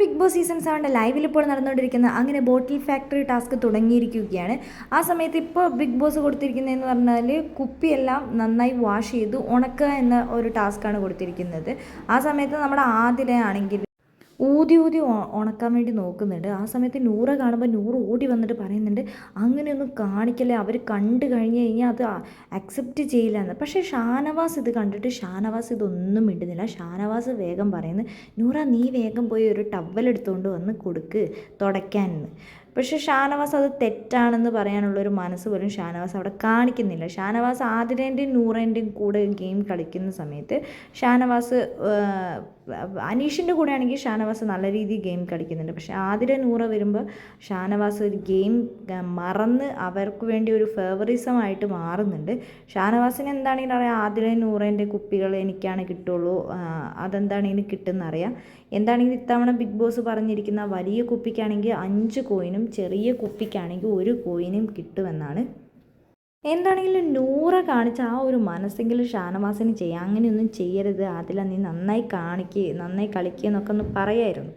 Big boss season സെവന്റെ ലൈവിൽ ഇപ്പോൾ നടന്നുകൊണ്ടിരിക്കുന്ന അങ്ങനെ ബോട്ടിൽ ഫാക്ടറി ടാസ്ക് തുടങ്ങിയിരിക്കുകയാണ്. ആ സമയത്ത് ഇപ്പോൾ ബിഗ് ബോസ് കൊടുത്തിരിക്കുന്നതെന്ന് പറഞ്ഞാൽ കുപ്പിയെല്ലാം നന്നായി വാഷ് ചെയ്ത് ഉണക്കുക എന്ന ഒരു ടാസ്ക്കാണ് കൊടുത്തിരിക്കുന്നത്. ആ സമയത്ത് നമ്മുടെ ആദിലെ ആണെങ്കിൽ ഊതി ഊതി ഉണക്കാൻ വേണ്ടി നോക്കുന്നുണ്ട്. ആ സമയത്ത് നൂറ കാണുമ്പോൾ നൂറ് ഓടി വന്നിട്ട് പറയുന്നുണ്ട് അങ്ങനെയൊന്നും കാണിക്കല്ലേ അവർ കണ്ടു കഴിഞ്ഞ് കഴിഞ്ഞാൽ അത് അക്സെപ്റ്റ് ചെയ്യില്ല എന്ന് പക്ഷേ ഷാനവാസ് ഇത് കണ്ടിട്ട് ഷാനവാസ് ഇതൊന്നും ഇടുന്നില്ല ഷാനവാസ് വേഗം പറയുന്നു നൂറ നീ വേഗം പോയി ഒരു ടവൽ എടുത്തുകൊണ്ട് വന്ന് കൊടുക്ക് തുടയ്ക്കാൻ പക്ഷേ ഷാനവാസ് അത് തെറ്റാണെന്ന് പറയാനുള്ള ഒരു മനസ്സ് പോലും ഷാനവാസ് അവിടെ കാണിക്കുന്നില്ല. ഷാനവാസ് ആതിരേന്റെയും നൂറേന്റെയും കൂടെ ഗെയിം കളിക്കുന്ന സമയത്ത് ഷാനവാസ് അനീഷിന്റെ കൂടെ ആണെങ്കിൽ ഷാനവാസ് നല്ല രീതിയിൽ ഗെയിം കളിക്കുന്നുണ്ട്. പക്ഷേ ആതിര നൂറ വരുമ്പോൾ ഷാനവാസ് ഒരു ഗെയിം മറന്ന് അവർക്ക് വേണ്ടി ഒരു ഫേവറിസമായിട്ട് മാറുന്നുണ്ട്. ഷാനവാസിന് എന്താണെങ്കിലും അറിയാം? ആതിര നൂറേന്റെ കുപ്പികൾ എനിക്കാണ് കിട്ടുള്ളൂ. അതെന്താണെങ്കിലും കിട്ടുമെന്നറിയാം എന്താണെങ്കിലും ഇത്തവണ ബിഗ് ബോസ് പറഞ്ഞിരിക്കുന്ന വലിയ കുപ്പിക്കാണെങ്കിൽ അഞ്ച് കോയിനും ചെറിയ കുപ്പിക്കാണെങ്കിൽ ഒരു കോയിനും കിട്ടുമെന്നാണ്. എന്താണെങ്കിലും നൂറ കാണിച്ച ആ ഒരു മനസ്സെങ്കിലും ഷാനവാസിന് ചെയ്യാം. അങ്ങനെയൊന്നും ചെയ്യരുത്. അതില നീ നന്നായി കാണിക്കുക നന്നായി കളിക്കുക എന്നൊക്കെ ഒന്ന് പറയായിരുന്നു.